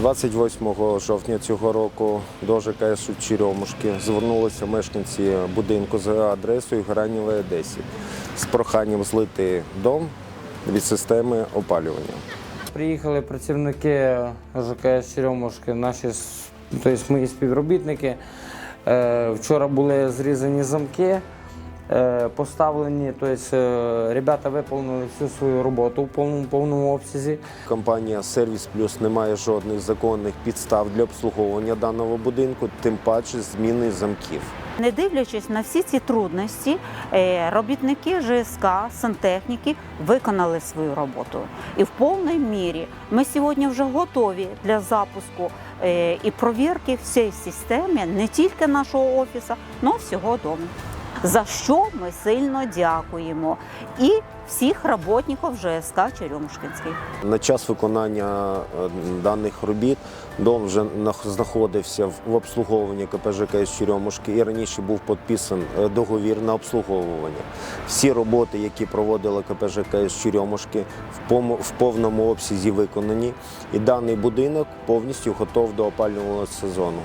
28 жовтня цього року до ЖКС Черемушки звернулися мешканці будинку за адресою Гранівої 10 з проханням злити дом від системи опалювання. Приїхали працівники ЖКС Черемушки, наші тобто мої співробітники. Е, Вчора були зрізані замки, поставлені, тобто е, ребята виконали всю свою роботу в повному, повному обсязі. Компанія Сервіс Плюс не має жодних законних підстав для обслуговування даного будинку, тим паче зміни замків. Не дивлячись на всі ці трудності, е, робітники ЖСК, сантехніки виконали свою роботу. І в повній мірі ми сьогодні вже готові для запуску е, і провірки всієї системи не тільки нашого офісу, але всього дому. За що ми сильно дякуємо і всіх роботників ЖСК Черемушкінський. На час виконання е, даних робіт дом вже знаходився в обслуговуванні КПЖК з Черемушки і раніше був підписан е, договір на обслуговування. Всі роботи, які проводила КПЖК з Черемушки, в повному обсязі виконані, і даний будинок повністю готов до опалювального сезону.